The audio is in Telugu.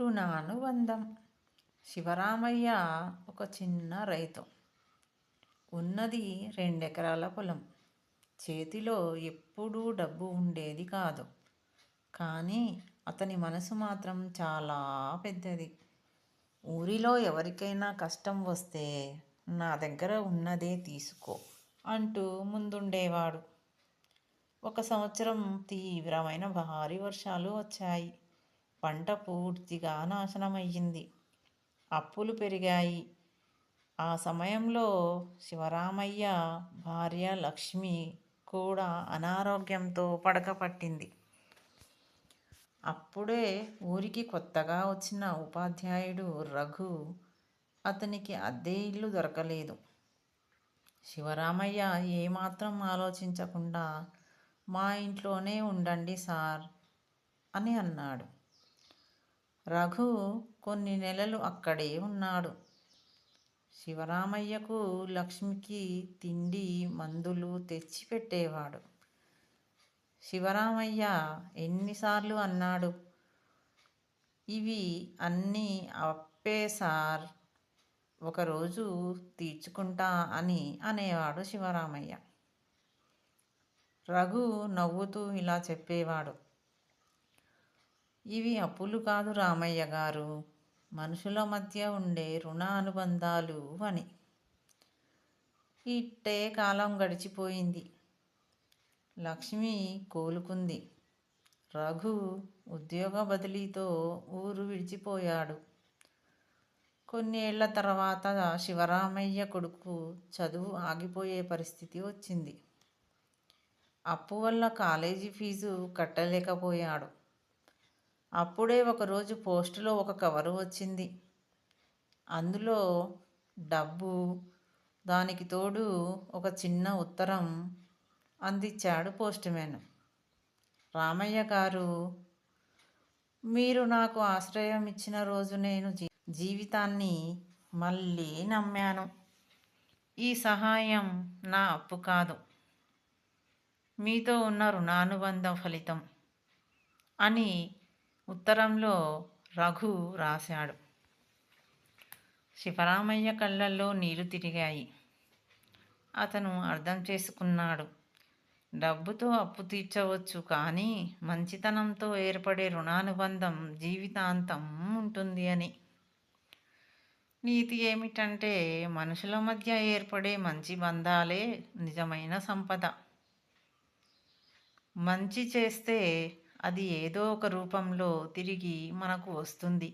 రుణానుబంధం. శివరామయ్య ఒక చిన్న రైతు. ఉన్నది రెండెకరాల పొలం. చేతిలో ఎప్పుడూ డబ్బు ఉండేది కాదు. కానీ అతని మనసు మాత్రం చాలా పెద్దది. ఊరిలో ఎవరికైనా కష్టం వస్తే నా దగ్గర ఉన్నదే తీసుకో అంటూ ముందుండేవాడు. ఒక సంవత్సరం తీవ్రమైన భారీ వర్షాలు వచ్చాయి. పంట పూర్తిగా నాశనమయ్యింది. అప్పులు పెరిగాయి. ఆ సమయంలో శివరామయ్య భార్య లక్ష్మి కూడా అనారోగ్యంతో పడకపట్టింది అప్పుడే ఊరికి కొత్తగా వచ్చిన ఉపాధ్యాయుడు రఘు అతనికి అద్దె ఇల్లు దొరకలేదు. శివరామయ్య ఏమాత్రం ఆలోచించకుండా మా ఇంట్లోనే ఉండండి సార్ అని అన్నాడు. రఘు కొన్ని నెలలు అక్కడే ఉన్నాడు. శివరామయ్యకు లక్ష్మికి తిండి మందులు తెచ్చిపెట్టేవాడు. శివరామయ్య ఎన్నిసార్లు అన్నాడు ఇవి అన్నీ అప్పే సార్ ఒకరోజు తీర్చుకుంటా అని అనేవాడు శివరామయ్య. రఘు నవ్వుతూ ఇలా చెప్పేవాడు ఇవి అప్పులు కాదు రామయ్య గారు. మనుషుల మధ్య ఉండే రుణ అనుబంధాలు అని. ఇట్టే కాలం గడిచిపోయింది. లక్ష్మి కోలుకుంది. రఘు ఉద్యోగ బదిలీతో ఊరు విడిచిపోయాడు. కొన్నేళ్ళ తర్వాత శివరామయ్య కొడుకు చదువు ఆగిపోయే పరిస్థితి వచ్చింది. అప్పు వల్ల కాలేజీ ఫీజు కట్టలేకపోయాడు. అప్పుడే ఒకరోజు పోస్టులో ఒక కవరు వచ్చింది. అందులో డబ్బు దానికి తోడు ఒక చిన్న ఉత్తరం అందించాడు పోస్ట్మ్యాన్ రామయ్య గారు మీరు నాకు ఆశ్రయం ఇచ్చిన రోజు నేను జీవితాన్ని మళ్ళీ నమ్మాను. ఈ సహాయం నా అప్పు కాదు. మీతో ఉన్న రుణానుబంధం ఫలితం అని ఉత్తరంలో రఘు రాశాడు. శివరామయ్య కళ్ళల్లో నీళ్ళు తిరిగాయి. అతను అర్థం చేసుకున్నాడు. డబ్బుతో అప్పు తీర్చవచ్చు కానీ మంచితనంతో ఏర్పడే రుణానుబంధం జీవితాంతం ఉంటుంది అని. నీతి ఏమిటంటే మనుషుల మధ్య ఏర్పడే మంచి బంధాలే నిజమైన సంపద. మంచి చేస్తే అది ఏదో ఒక రూపంలో తిరిగి మనకు వస్తుంది.